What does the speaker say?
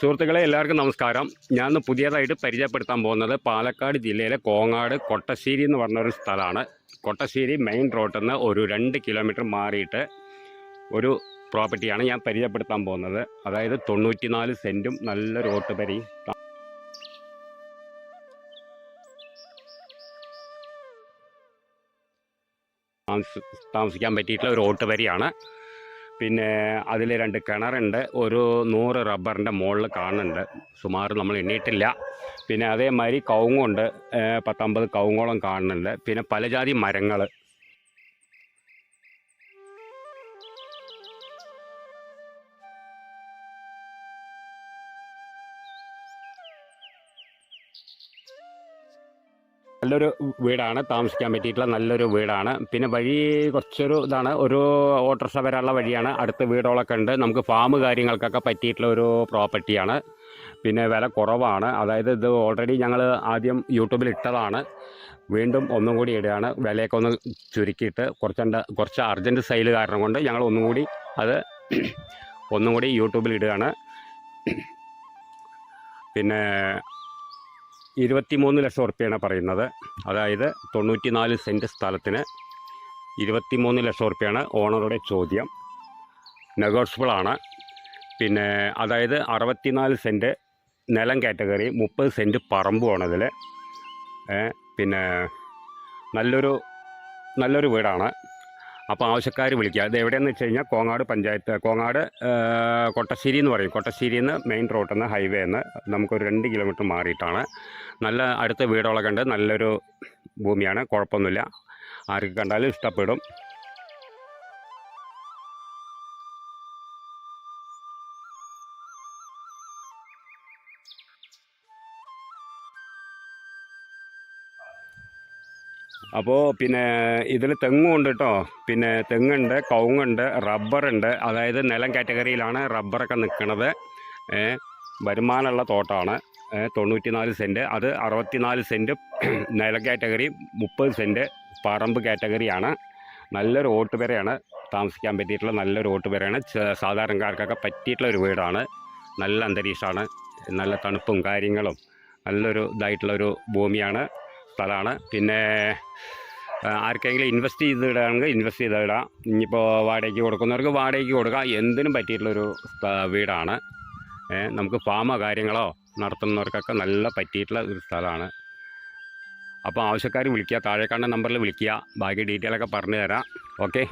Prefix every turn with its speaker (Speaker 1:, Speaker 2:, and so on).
Speaker 1: സുഹൃത്തുക്കളെ എല്ലാവർക്കും നമസ്കാരം. ഞാൻ ഇന്ന് പുതിയതായിട്ട് പരിചയപ്പെടുത്താൻ പോകുന്നത് പാലക്കാട് ജില്ലയിലെ കോങ്ങാട് കൊട്ടശ്ശേരി എന്ന് പറഞ്ഞൊരു സ്ഥലമാണ്. കൊട്ടശ്ശേരി മെയിൻ റോഡിൽ നിന്ന് ഒരു രണ്ട് കിലോമീറ്റർ മാറിയിട്ട് ഒരു പ്രോപ്പർട്ടിയാണ് ഞാൻ പരിചയപ്പെടുത്താൻ പോകുന്നത്. അതായത് തൊണ്ണൂറ്റിനാല് സെന്റും നല്ല റോട്ട് പരി. താമസിക്കാൻ പറ്റിയിട്ടുള്ള ഒരു ഓട്ടുപരിയാണ് പിന്നെ അതിൽ രണ്ട് കിണറുണ്ട്. ഒരു നൂറ് റബ്ബറിന്റെ മുകളിൽ കാണുന്നുണ്ട്. സുമാർ നമ്മൾ എണ്ണിയിട്ടില്ല പിന്നെ അതേമാതിരി കവുങ്ങുണ്ട്. പത്തമ്പത് കവുങ്ങോളം കാണുന്നുണ്ട്. പിന്നെ പലജാതി മരങ്ങൾ. നല്ലൊരു വീടാണ്. താമസിക്കാൻ പറ്റിയിട്ടുള്ള നല്ലൊരു വീടാണ്. പിന്നെ വഴി കുറച്ചൊരു ഇതാണ് ഒരു ഓട്ടോറിക്ഷ വരാനുള്ള വഴിയാണ്. അടുത്ത വീടുകളൊക്കെ ഉണ്ട്. നമുക്ക് ഫാം കാര്യങ്ങൾക്കൊക്കെ പറ്റിയിട്ടുള്ള ഒരു പ്രോപ്പർട്ടിയാണ് പിന്നെ വില കുറവാണ്. അതായത് ഇത് ഓൾറെഡി ഞങ്ങൾ ആദ്യം യൂട്യൂബിൽ ഇട്ടതാണ്. വീണ്ടും ഒന്നും കൂടി ഇടുകയാണ്. വിലയൊക്കെ ഒന്ന് ചുരുക്കിയിട്ട് കുറച്ചുണ്ട് കുറച്ച് അർജന്റ് സെയിൽ കാരണം കൊണ്ട് ഞങ്ങൾ ഒന്നും കൂടി അത് ഒന്നും കൂടി യൂട്യൂബിൽ ഇടുകയാണ്. പിന്നെ ഇരുപത്തിമൂന്ന് ലക്ഷം ഉറുപ്പ്യാണ് പറയുന്നത്. അതായത് തൊണ്ണൂറ്റി നാല് സെന്റ് സ്ഥലത്തിന് ഇരുപത്തിമൂന്ന് ലക്ഷം ഉറുപ്പ്യാണ് ഓണറുടെ ചോദ്യം. നെഗോഷ്യബിളാണ്. പിന്നെ അതായത് അറുപത്തിനാല് സെന്റ് നിലം കാറ്റഗറി മുപ്പത് സെന്റ് പറമ്പുമാണ് ഇതിൽ പിന്നെ നല്ലൊരു നല്ലൊരു വീടാണ്. അപ്പോൾ ആവശ്യക്കാർ വിളിക്കുക. അത് എവിടെയെന്ന് വെച്ച് കഴിഞ്ഞാൽ കോങ്ങാട് പഞ്ചായത്ത് കോങ്ങാട് കൊട്ടശ്ശേരി എന്ന് പറയും. കൊട്ടശ്ശേരിയിൽ നിന്ന് മെയിൻ റോഡിൽ നിന്ന് ഹൈവേ നിന്ന് നമുക്കൊരു രണ്ട് കിലോമീറ്റർ മാറിയിട്ടാണ്. നല്ല അടുത്ത വീടുകളൊക്കെ ഉണ്ട്. നല്ലൊരു ഭൂമിയാണ്. കുഴപ്പമൊന്നുമില്ല. ആർക്ക് കണ്ടാലും ഇഷ്ടപ്പെടും. അപ്പോൾ പിന്നെ ഇതിൽ തെങ്ങുണ്ട് കേട്ടോ പിന്നെ തെങ്ങുണ്ട് കവുങ്ങുണ്ട് റബ്ബറുണ്ട്. അതായത് നിലം കാറ്റഗറിയിലാണ് റബ്ബറൊക്കെ നിൽക്കുന്നത് വരുമാനമുള്ള തോട്ടമാണ് തൊണ്ണൂറ്റി നാല് സെന്റ് അത് അറുപത്തിനാല് സെന്റ് നില കാറ്റഗറി മുപ്പത് സെന്റ് പറമ്പ് കാറ്റഗറിയാണ്. നല്ലൊരു ഓട്ടുപെരയാണ് താമസിക്കാൻ പറ്റിയിട്ടുള്ള നല്ലൊരു ഓട്ടുപെരയാണ് സാധാരണക്കാർക്കൊക്കെ പറ്റിയിട്ടുള്ള ഒരു വീടാണ്. നല്ല അന്തരീക്ഷമാണ്. നല്ല തണുപ്പും കാര്യങ്ങളും. നല്ലൊരു ഇതായിട്ടുള്ളൊരു ഭൂമിയാണ്. സ്ഥലമാണ്. പിന്നെ ആർക്കെങ്കിലും ഇൻവെസ്റ്റ് ചെയ്ത് ഇടാണെങ്കിൽ ഇൻവെസ്റ്റ് ചെയ്ത് ഇടാം ഇനിയിപ്പോൾ വാടകയ്ക്ക് കൊടുക്കുന്നവർക്ക് വാടകയ്ക്ക് കൊടുക്കാം. എന്തിനും പറ്റിയിട്ടുള്ളൊരു വീടാണ്. നമുക്ക് ഫാമോ കാര്യങ്ങളോ നടത്തുന്നവർക്കൊക്കെ നല്ല പറ്റിയിട്ടുള്ള ഒരു സ്ഥലമാണ്. അപ്പോൾ ആവശ്യക്കാർ വിളിക്കുക താഴെ കാണുന്ന നമ്പറിൽ വിളിക്കുക. ബാക്കി ഡീറ്റെയിലൊക്കെ പറഞ്ഞു തരാം. ഓക്കെ